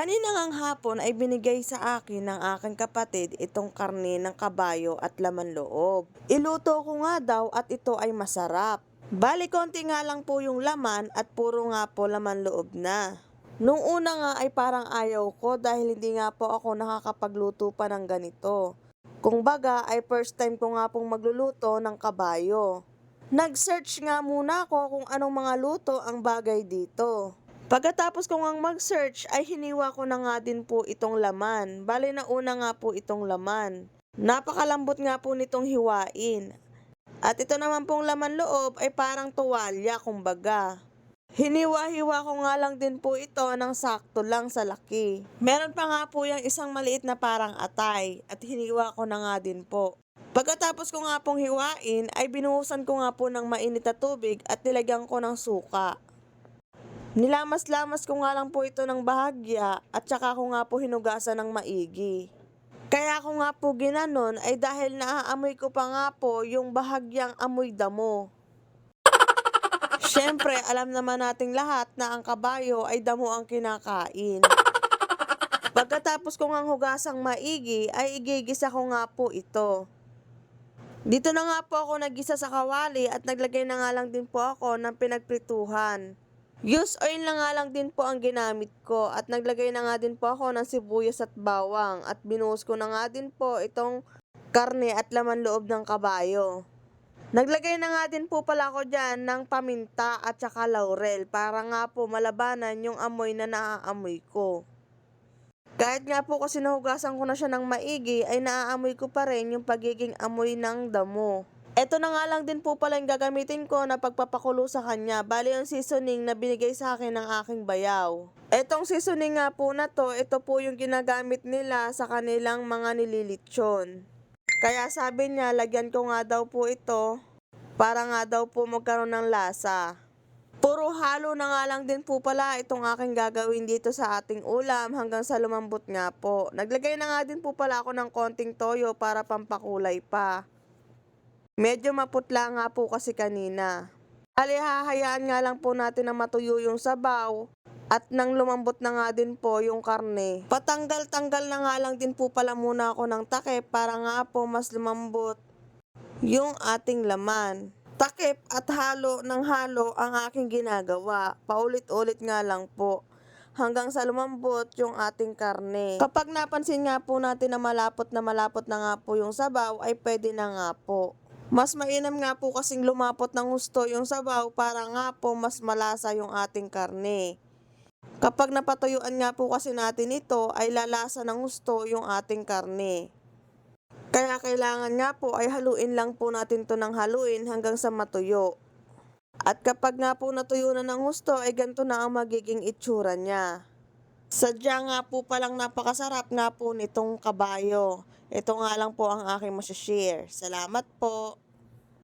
Kanina ngang hapon ay binigay sa akin ng aking kapatid itong karne ng kabayo at laman loob. Iluto ko nga daw at ito ay masarap. Bali konti nga lang po yung laman at puro nga po laman loob na. Nung una nga ay parang ayaw ko dahil hindi nga po ako nakakapagluto pa ng ganito. Kung baga ay first time ko nga pong magluluto ng kabayo. Nag-search nga muna ako kung anong mga luto ang bagay dito. Pagkatapos ko ngang mag-search ay hiniwa ko na nga din po itong laman. Bali na una nga po itong laman. Napakalambot nga po nitong hiwain. At ito naman pong laman loob ay parang tuwalya kumbaga. Hiniwa-hiwa ko nga lang din po ito ng sakto lang sa laki. Meron pa nga po yung isang maliit na parang atay at hiniwa ko na nga din po. Pagkatapos ko nga pong hiwain ay binuhusan ko nga po ng mainit na tubig at nilagyan ko ng suka. Nilamas-lamas ko nga lang po ito ng bahagya at saka ko nga po hinugasan ng maigi. Kaya ko nga po ginanon ay dahil naaamoy ko pa nga po yung bahagyang amoy damo. Siyempre, alam naman nating lahat na ang kabayo ay damo ang kinakain. Pagkatapos ko nga hugasang maigi, ay igigisa ko nga po ito. Dito na nga po ako nagisa sa kawali at naglagay na nga lang din po ako ng pinagprituhan. Use oil na nga lang din po ang ginamit ko at naglagay na nga din po ako ng sibuyas at bawang at binuhos ko na nga din po itong karne at laman loob ng kabayo. Naglagay na nga din po pala ako dyan ng paminta at saka laurel para nga po malabanan yung amoy na naaamoy ko. Kahit nga po kasi nahugasan ko na siya ng maigi ay naaamoy ko pa rin yung pagiging amoy ng damo. Ito na nga lang din po pala yung gagamitin ko na pagpapakulo sa kanya. Bali yung seasoning na binigay sa akin ng aking bayaw. Etong seasoning nga po na to, ito po yung ginagamit nila sa kanilang mga nililitsyon. Kaya sabi niya, lagyan ko nga daw po ito para nga daw po magkaroon ng lasa. Puro halo na nga lang din po pala itong aking gagawin dito sa ating ulam hanggang sa lumambot nga po. Naglagay na nga din po pala ako ng konting toyo para pampakulay pa. Medyo maputla nga po kasi kanina. Ali hahayaan nga lang po natin na matuyo yung sabaw at nang lumambot na nga din po yung karne. Patanggal-tanggal na nga lang din po pala muna ako ng takip para nga po mas lumambot yung ating laman. Takip at halo ng halo ang aking ginagawa. Paulit-ulit nga lang po hanggang sa lumambot yung ating karne. Kapag napansin nga po natin na malapot na malapot na nga po yung sabaw ay pwede na nga po. Mas mainam nga po kasing lumapot ng gusto yung sabaw para nga po mas malasa yung ating karne. Kapag napatuyuan nga po kasi natin ito ay lalasa ng gusto yung ating karne. Kaya kailangan nga po ay haluin lang po natin to ng haluin hanggang sa matuyo. At kapag nga po natuyo na ng gusto ay ganito na ang magiging itsura niya. Sadya nga po palang napakasarap nga po nitong kabayo. Ito nga lang po ang aking masashare. Salamat po.